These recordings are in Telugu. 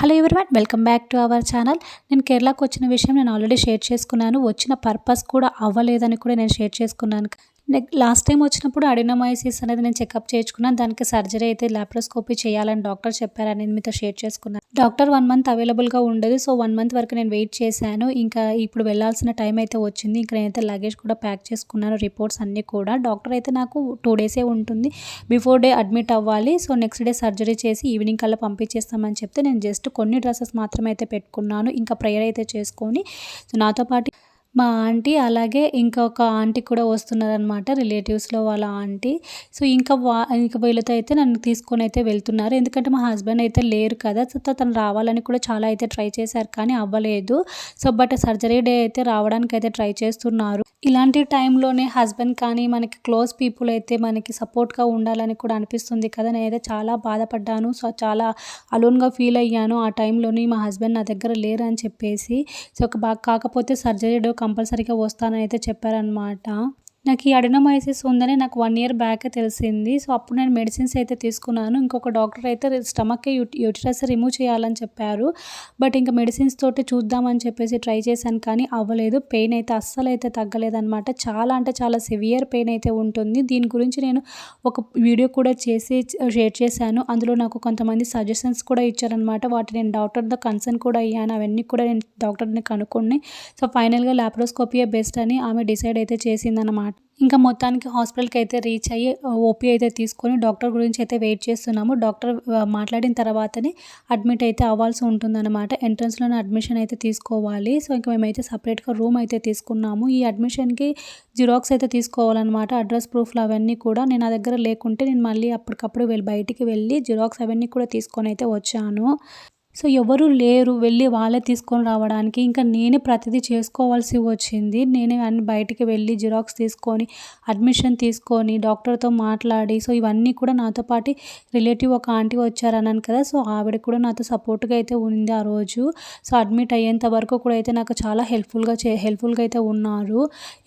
Hello everyone welcome back to our channel నేను కేరళకు వచ్చిన విషయం నేను ఆల్రెడీ షేర్ చేసుకున్నాను. వచ్చిన పర్పస్ కూడా అవ్వలేదని కూడా నేను షేర్ చేసుకున్నాను. నెక్ లాస్ట్ టైం వచ్చినప్పుడు అడినోమైసిస్ అనేది నేను చెకప్ చేయించుకున్నాను. దానికి సర్జరీ అయితే లాప్రోస్కోపీ చేయాలని డాక్టర్ చెప్పారని నేను మీతో షేర్ చేసుకున్నాను. డాక్టర్ వన్ మంత్ అవైలబుల్గా ఉండదు. సో వన్ మంత్ వరకు నేను వెయిట్ చేశాను. ఇంకా ఇప్పుడు వెళ్ళాల్సిన టైం అయితే వచ్చింది. ఇంకా నేనైతే లగేజ్ కూడా ప్యాక్ చేసుకున్నాను. రిపోర్ట్స్ అన్నీ కూడా. డాక్టర్ అయితే నాకు టూ డేసే ఉంటుంది. బిఫోర్ డే అడ్మిట్ అవ్వాలి. సో నెక్స్ట్ డే సర్జరీ చేసి ఈవినింగ్ కల్లా పంపించేస్తామని చెప్తే నేను జస్ట్ కొన్ని డ్రెస్సెస్ మాత్రమే అయితే పెట్టుకున్నాను. ఇంకా ప్రేయర్ అయితే చేసుకొని. సో నాతో పాటు మా ఆంటీ అలాగే ఇంకొక ఆంటీ కూడా వస్తున్నారనమాట రిలేటివ్స్లో వాళ్ళ ఆంటీ. సో ఇంకా వా ఇంకా వీళ్ళతో అయితే నన్ను తీసుకొని అయితే వెళ్తున్నారు. ఎందుకంటే మా హస్బెండ్ అయితే లేరు కదా సో తను రావాలని కూడా చాలా అయితే ట్రై చేశారు కానీ అవ్వలేదు. సో బట్ సర్జరీ డే అయితే రావడానికి అయితే ట్రై చేస్తున్నారు. ఇలాంటి టైంలోనే హస్బెండ్ కానీ మనకి క్లోజ్ పీపుల్ అయితే మనకి సపోర్ట్గా ఉండాలని కూడా అనిపిస్తుంది కదా. నేనైతే చాలా బాధపడ్డాను. సో చాలా అలోన్గా ఫీల్ అయ్యాను ఆ టైంలోని. మా హస్బెండ్ నా దగ్గర లేరు అని చెప్పేసి. సో బాగా కాకపోతే సర్జరీ కంపల్సరీగా వస్తానని అయితే చెప్పారనమాట నాకు ఈ అడినోమైసిస్ ఉందని నాకు వన్ ఇయర్ బ్యాకే తెలిసింది. సో అప్పుడు నేను మెడిసిన్స్ అయితే తీసుకున్నాను. ఇంకొక డాక్టర్ అయితే స్టమక్ యూటిరస్ రిమూవ్ చేయాలని చెప్పారు. బట్ ఇంకా మెడిసిన్స్ తోటి చూద్దామని చెప్పేసి ట్రై చేశాను. కానీ అవ్వలేదు. పెయిన్ అయితే అస్సలు అయితే తగ్గలేదన్నమాట. చాలా అంటే చాలా సివియర్ పెయిన్ అయితే ఉంటుంది. దీని గురించి నేను ఒక వీడియో కూడా చేసి షేర్ చేశాను. అందులో నాకు కొంతమంది సజెషన్స్ కూడా ఇచ్చారనమాట వాటి నేను డాక్టర్తో కన్సర్న్ కూడా అయ్యాను. అవన్నీ కూడా నేను డాక్టర్ని కనుక్కుని సో ఫైనల్గా లాప్రోస్కోపియే బెస్ట్ అని ఆమె డిసైడ్ అయితే చేసిందనమాట ఇంకా మొత్తానికి హాస్పిటల్కి అయితే రీచ్ అయ్యి ఓపీ అయితే తీసుకొని డాక్టర్ గురించి అయితే వెయిట్ చేస్తున్నాము. డాక్టర్ మాట్లాడిన తర్వాతనే అడ్మిట్ అయితే అవ్వాల్సి ఉంటుందన్నమాట. ఎంట్రన్స్లోనే అడ్మిషన్ అయితే తీసుకోవాలి. సో ఇంకా మేమైతే సపరేట్గా రూమ్ అయితే తీసుకున్నాము. ఈ అడ్మిషన్కి జిరాక్స్ అయితే తీసుకోవాలన్నమాట. అడ్రస్ ప్రూఫ్లు అవన్నీ కూడా నేను నా దగ్గర లేకుంటే నేను మళ్ళీ అప్పటికప్పుడు వెళ్ళి బయటికి వెళ్ళి జిరాక్స్ అవన్నీ కూడా తీసుకొని అయితే వచ్చాను. సో ఎవరు లేరు వెళ్ళి వాళ్ళే తీసుకొని రావడానికి ఇంకా నేనే ప్రతిదీ చేసుకోవాల్సి వచ్చింది. నేనే అన్ని బయటికి వెళ్ళి జిరాక్స్ తీసుకొని అడ్మిషన్ తీసుకొని డాక్టర్తో మాట్లాడి సో ఇవన్నీ కూడా నాతో పాటు రిలేటివ్ ఒక ఆంటీ వచ్చారన్నాను కదా సో ఆవిడ కూడా నాతో సపోర్ట్గా అయితే ఉంది ఆ రోజు. సో అడ్మిట్ అయ్యేంత వరకు కూడా అయితే నాకు చాలా హెల్ప్ఫుల్గా చే హెల్ప్ఫుల్గా అయితే ఉన్నారు.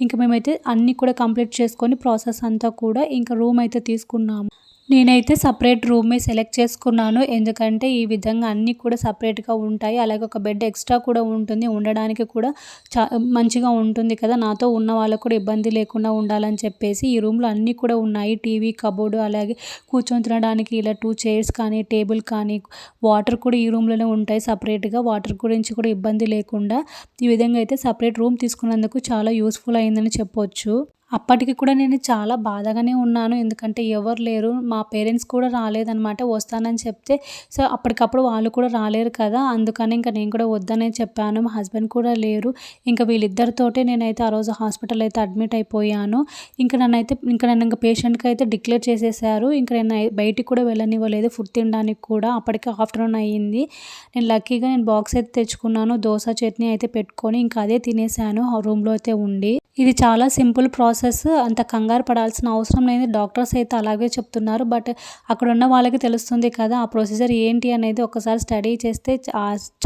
ఇంకా మేమైతే అన్నీ కూడా కంప్లీట్ చేసుకొని ప్రాసెస్ అంతా కూడా ఇంకా రూమ్ అయితే తీసుకున్నాము. నేనైతే సపరేట్ రూమే సెలెక్ట్ చేసుకున్నాను. ఎందుకంటే ఈ విధంగా అన్నీ కూడా సపరేట్గా ఉంటాయి. అలాగే ఒక బెడ్ ఎక్స్ట్రా కూడా ఉంటుంది. ఉండడానికి కూడా చా మంచిగా ఉంటుంది కదా. నాతో ఉన్న వాళ్ళకు కూడా ఇబ్బంది లేకుండా ఉండాలని చెప్పేసి ఈ రూమ్లో అన్నీ కూడా ఉన్నాయి. టీవీ కబోర్డు అలాగే కూర్చొని తినడానికి ఇలా టూ చైర్స్ కానీ టేబుల్ కానీ వాటర్ కూడా ఈ రూమ్లోనే ఉంటాయి సపరేట్గా. వాటర్ గురించి కూడా ఇబ్బంది లేకుండా ఈ విధంగా అయితే సపరేట్ రూమ్ తీసుకున్నందుకు చాలా యూస్ఫుల్ అయిందని చెప్పొచ్చు. అప్పటికి కూడా నేను చాలా బాధగానే ఉన్నాను. ఎందుకంటే ఎవరు లేరు. మా పేరెంట్స్ కూడా రాలేదనమాట వస్తానని చెప్తే. సో అప్పటికప్పుడు వాళ్ళు కూడా రాలేరు కదా. అందుకని ఇంకా నేను కూడా వద్దనే చెప్పాను. మా హస్బెండ్ కూడా లేరు. ఇంకా వీళ్ళిద్దరితోటే నేనైతే ఆ రోజు హాస్పిటల్ అయితే అడ్మిట్ అయిపోయాను. ఇంకా నన్నైతే ఇంకా నన్ను ఇంకా పేషెంట్కి అయితే డిక్లేర్ చేసేసారు. ఇంకా నేను బయటికి కూడా వెళ్ళనివ్వలేదు ఫుడ్ తినడానికి కూడా. అప్పటికే ఆఫ్టర్నూన్ అయ్యింది. నేను లక్కీగా నేను బాక్స్ అయితే తెచ్చుకున్నాను. దోశ చట్నీ అయితే పెట్టుకొని ఇంకా అదే తినేసాను. ఆ రూమ్లో అయితే ఉండి. ఇది చాలా సింపుల్ ప్రాసెస్. అంత కంగారు పడాల్సిన అవసరం లేని డాక్టర్స్ అయితే అలాగే చెప్తున్నారు. బట్ అక్కడ ఉన్న వాళ్ళకి తెలుస్తుంది కదా ఆ ప్రొసీజర్ ఏంటి అనేది ఒకసారి స్టడీ చేస్తే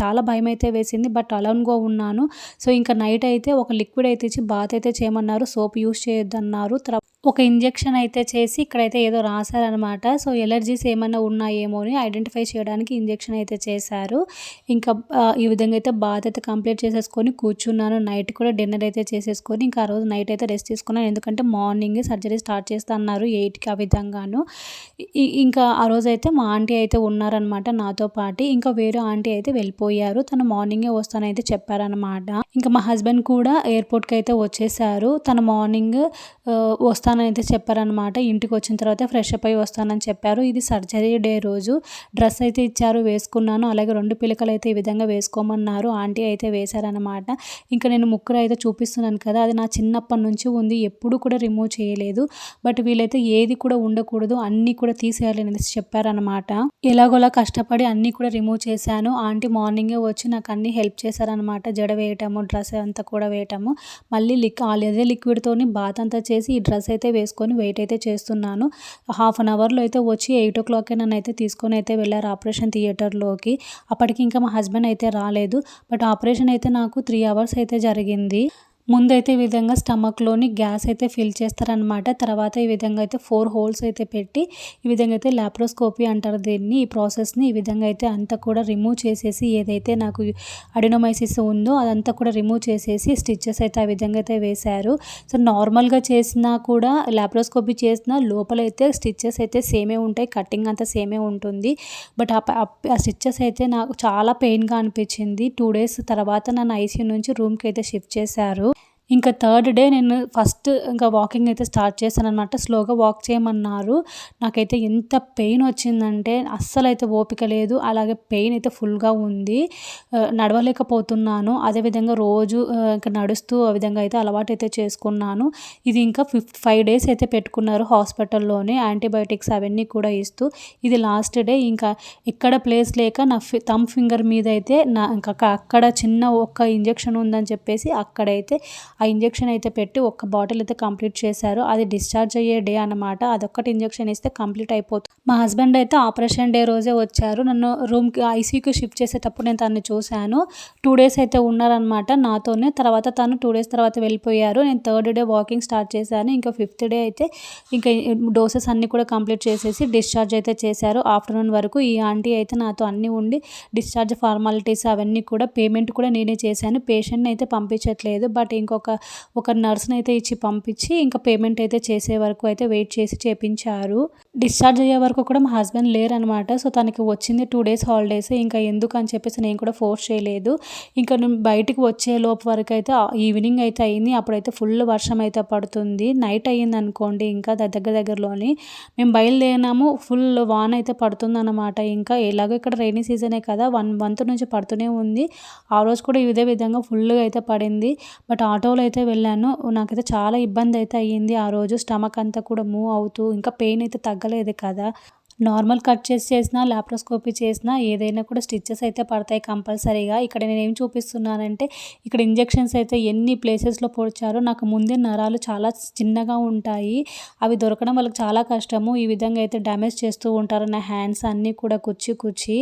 చాలా భయం అయితే వేసింది. బట్ అలౌన్గా ఉన్నాను. సో ఇంకా నైట్ అయితే ఒక లిక్విడ్ అయితే ఇచ్చి బాత్ అయితే చేయమన్నారు. సోప్ యూస్ చేయొద్దన్నారు. ఒక ఇంజెక్షన్ అయితే చేసి ఇక్కడైతే ఏదో రాశారనమాట. సో ఎలర్జీస్ ఏమైనా ఉన్నాయేమో అని ఐడెంటిఫై చేయడానికి ఇంజెక్షన్ అయితే చేశారు. ఇంకా ఈ విధంగా అయితే బాధ్యత అయితే కంప్లీట్ చేసేసుకొని కూర్చున్నాను. నైట్ కూడా డిన్నర్ అయితే చేసేసుకొని ఇంకా ఆ రోజు నైట్ అయితే రెస్ట్ తీసుకున్నాను. ఎందుకంటే మార్నింగ్ సర్జరీ స్టార్ట్ చేస్తా అన్నారు ఎయిట్కి ఆ విధంగాను. ఇంకా ఆ రోజు అయితే మా ఆంటీ అయితే ఉన్నారనమాట నాతో పాటు. ఇంకా వేరే ఆంటీ అయితే వెళ్ళిపోయారు. తను మార్నింగే వస్తానైతే చెప్పారనమాట. ఇంకా మా హస్బెండ్ కూడా ఎయిర్పోర్ట్కి అయితే వచ్చేసారు తన మార్నింగ్ వస్తాను వస్తానైతే అయితే చెప్పారనమాట ఇంటికి వచ్చిన తర్వాత ఫ్రెష్ అప్ అయి వస్తానని చెప్పారు. ఇది సర్జరీ డే రోజు. డ్రెస్ అయితే ఇచ్చారు వేసుకున్నాను. అలాగే రెండు పిలకలు అయితే ఈ విధంగా వేసుకోమన్నారు. ఆంటీ అయితే వేశారనమాట ఇంకా నేను ముక్కురు అయితే చూపిస్తున్నాను కదా అది నా చిన్నప్పటి నుంచి ఉంది. ఎప్పుడు కూడా రిమూవ్ చేయలేదు. బట్ వీళ్ళైతే ఏది కూడా ఉండకూడదు. అన్నీ కూడా తీసేయాలి అనేసి చెప్పారనమాట ఎలాగోలా కష్టపడి అన్నీ కూడా రిమూవ్ చేశాను. ఆంటీ మార్నింగే వచ్చి నాకు అన్ని హెల్ప్ చేశారనమాట జడ వేయటము డ్రెస్ అంతా కూడా వేయటము. మళ్ళీ లిక్ అదే లిక్విడ్తోని బాత్ అంతా చేసి ఈ డ్రెస్ అయితే వేసుకొని వెయిట్ అయితే చేస్తున్నాను. హాఫ్ అన్ అవర్లో అయితే వచ్చి ఎయిట్ ఓ క్లాక్ నన్ను అయితే తీసుకొని అయితే వెళ్ళారు ఆపరేషన్ థియేటర్లోకి అప్పటికి ఇంకా మా హస్బెండ్ అయితే రాలేదు. బట్ ఆపరేషన్ అయితే నాకు త్రీ అవర్స్ అయితే జరిగింది. ముందైతే ఈ విధంగా స్టమక్లోని గ్యాస్ అయితే ఫిల్ చేస్తారనమాట తర్వాత ఈ విధంగా అయితే ఫోర్ హోల్స్ అయితే పెట్టి ఈ విధంగా అయితే లాప్రోస్కోపీ అంటారు దీన్ని. ఈ ప్రాసెస్ని ఈ విధంగా అయితే అంతా కూడా రిమూవ్ చేసేసి ఏదైతే నాకు అడినోమైసిస్ ఉందో అదంతా కూడా రిమూవ్ చేసేసి స్టిచ్చెస్ అయితే ఆ విధంగా అయితే వేశారు. సో నార్మల్గా చేసినా కూడా ల్యాప్రోస్కోపీ చేసినా లోపలైతే స్టిచ్చెస్ అయితే సేమే ఉంటాయి. కటింగ్ అంతా సేమే ఉంటుంది. బట్ ఆ స్టిచ్చెస్ అయితే నాకు చాలా పెయిన్గా అనిపించింది. టూ డేస్ తర్వాత నన్ను ఐసీయూ నుంచి రూమ్కి అయితే షిఫ్ట్ చేశారు. ఇంకా థర్డ్ డే నేను ఫస్ట్ ఇంకా వాకింగ్ అయితే స్టార్ట్ చేశాను అనమాట స్లోగా వాక్ చేయమన్నారు. నాకైతే ఎంత పెయిన్ వచ్చిందంటే అస్సలు అయితే ఓపిక లేదు. అలాగే పెయిన్ అయితే ఫుల్గా ఉంది. నడవలేకపోతున్నాను. అదేవిధంగా రోజు ఇంకా నడుస్తూ ఆ విధంగా అయితే అలవాటు అయితే చేసుకున్నాను. ఇది ఇంకా ఫిఫ్త్ ఫైవ్ డేస్ అయితే పెట్టుకున్నారు హాస్పిటల్లోనే యాంటీబయోటిక్స్ అవన్నీ కూడా ఇస్తూ. ఇది లాస్ట్ డే. ఇంకా ఎక్కడ ప్లేస్ లేక నా ఫి థమ్ ఫింగర్ మీద అయితే నా ఇంకా అక్కడ చిన్న ఒక్క ఇంజెక్షన్ ఉందని చెప్పేసి అక్కడైతే ఆ ఇంజెక్షన్ అయితే పెట్టి ఒక్క బాటిల్ అయితే కంప్లీట్ చేశారు. అది డిశ్చార్జ్ అయ్యే డే అనమాట అదొక్కటి ఇంజెక్షన్ ఇస్తే కంప్లీట్ అయిపోతుంది. మా హస్బెండ్ అయితే ఆపరేషన్ డే రోజే వచ్చారు. నన్ను రూమ్కి ఐసీయూకి షిఫ్ట్ చేసేటప్పుడు నేను తను చూశాను. టూ డేస్ అయితే ఉన్నారనమాట నాతోనే. తర్వాత తను టూ డేస్ తర్వాత వెళ్ళిపోయారు. నేను థర్డ్ డే వాకింగ్ స్టార్ట్ చేశాను. ఇంకా ఫిఫ్త్ డే అయితే ఇంకా డోసెస్ అన్నీ కూడా కంప్లీట్ చేసేసి డిశ్చార్జ్ అయితే చేశారు. ఆఫ్టర్నూన్ వరకు ఈ ఆంటీ అయితే నాతో అన్నీ ఉండి డిశ్చార్జ్ ఫార్మాలిటీస్ అవన్నీ కూడా పేమెంట్ కూడా నేనే చేశాను. పేషెంట్ని అయితే పంపించట్లేదు. బట్ ఇంకొక ఒక ఒక నర్స్ని అయితే ఇచ్చి పంపించి ఇంకా పేమెంట్ అయితే చేసే వరకు అయితే వెయిట్ చేసి చేపించారు. డిశ్చార్జ్ అయ్యే వరకు కూడా మా హస్బెండ్ లేరనమాట. సో తనకి వచ్చింది టూ డేస్ హాలిడేస్. ఇంకా ఎందుకు అని చెప్పేసి నేను కూడా ఫోర్స్ చేయలేదు. ఇంకా నేను బయటికి వచ్చే లోపు వరకు అయితే ఈవినింగ్ అయితే అయింది. అప్పుడైతే ఫుల్ వర్షం అయితే పడుతుంది. నైట్ అయ్యింది అనుకోండి ఇంకా దగ్గర దగ్గరలోని. మేము బయలుదేరినాము. ఫుల్ వాన్ అయితే పడుతుంది అనమాట ఇంకా ఎలాగో ఇక్కడ రైనీ సీజనే కదా. వన్ మంత్ నుంచి పడుతూనే ఉంది. ఆ రోజు కూడా ఇదే విధంగా ఫుల్గా అయితే పడింది. బట్ ఆటో ఆటోలో అయితే వెళ్ళాను. నాకైతే చాలా ఇబ్బంది అయితే అయ్యింది. ఆ రోజు స్టమక్ అంతా కూడా మూవ్ అవుతూ ఇంకా పెయిన్ అయితే తగ్గలేదు కదా. నార్మల్ కట్ చేసి చేసినా లాప్రోస్కోపీ చేసినా ఏదైనా కూడా స్టిచ్చెస్ అయితే పడతాయి కంపల్సరీగా. ఇక్కడ నేను ఏం చూపిస్తున్నానంటే ఇక్కడ ఇంజెక్షన్స్ అయితే ఎన్ని ప్లేసెస్లో పొడిచారో నాకు ముందే నరాలు చాలా చిన్నగా ఉంటాయి. అవి దొరకడం వాళ్ళకి చాలా కష్టము. ఈ విధంగా అయితే డ్యామేజ్ చేస్తూ ఉంటారు నా హ్యాండ్స్ అన్నీ కూడా కుచ్చి కుచ్చి.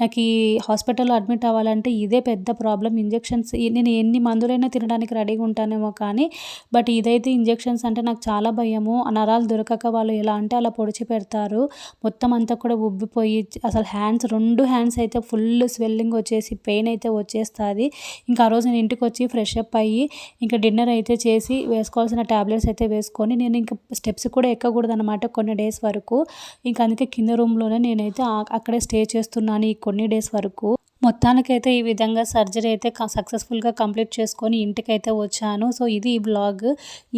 నాకు ఈ హాస్పిటల్లో అడ్మిట్ అవ్వాలంటే ఇదే పెద్ద ప్రాబ్లం ఇంజెక్షన్స్ నేను ఎన్ని మందులైనా తినడానికి రెడీగా ఉంటానేమో కానీ బట్ ఇదైతే ఇంజెక్షన్స్ అంటే నాకు చాలా భయము. నరాలు దొరకక వాళ్ళు ఎలా అంటే అలా పొడిచి పెడతారు. మొత్తం మొత్తం అంతా కూడా ఉబ్బిపోయి అసలు హ్యాండ్స్ రెండు హ్యాండ్స్ అయితే ఫుల్ స్వెల్లింగ్ వచ్చేసి పెయిన్ అయితే వచ్చేస్తుంది. ఇంకా ఆ రోజు నేను ఇంటికి వచ్చి ఫ్రెష్ అప్ అయ్యి ఇంకా డిన్నర్ అయితే చేసి వేసుకోవాల్సిన ట్యాబ్లెట్స్ అయితే వేసుకొని నేను ఇంకా స్టెప్స్ కూడా ఎక్కకూడదు అనమాట కొన్ని డేస్ వరకు. ఇంకా అందుకే కింద రూమ్లోనే నేనైతే అక్కడే స్టే చేస్తున్నాను ఈ కొన్ని డేస్ వరకు. మొత్తానికైతే ఈ విధంగా సర్జరీ అయితే సక్సెస్ఫుల్గా కంప్లీట్ చేసుకొని ఇంటికైతే వచ్చాను. సో ఇది ఈ బ్లాగ్.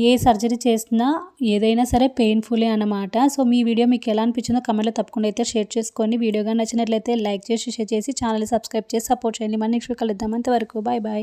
ఏ సర్జరీ చేసినా ఏదైనా సరే పెయిన్ఫుల్లే అనమాట సో మీ వీడియో మీకు ఎలా అనిపించిందో కమెంట్లో తప్పకుండా అయితే షేర్ చేసుకొని వీడియోగా నచ్చినట్లయితే లైక్ చేసి షేర్ చేసి ఛానల్ సబ్స్క్రైబ్ చేసి సపోర్ట్ చేయండి. మన నెక్స్ట్ కలుద్దాం. అంతవరకు బాయ్ బాయ్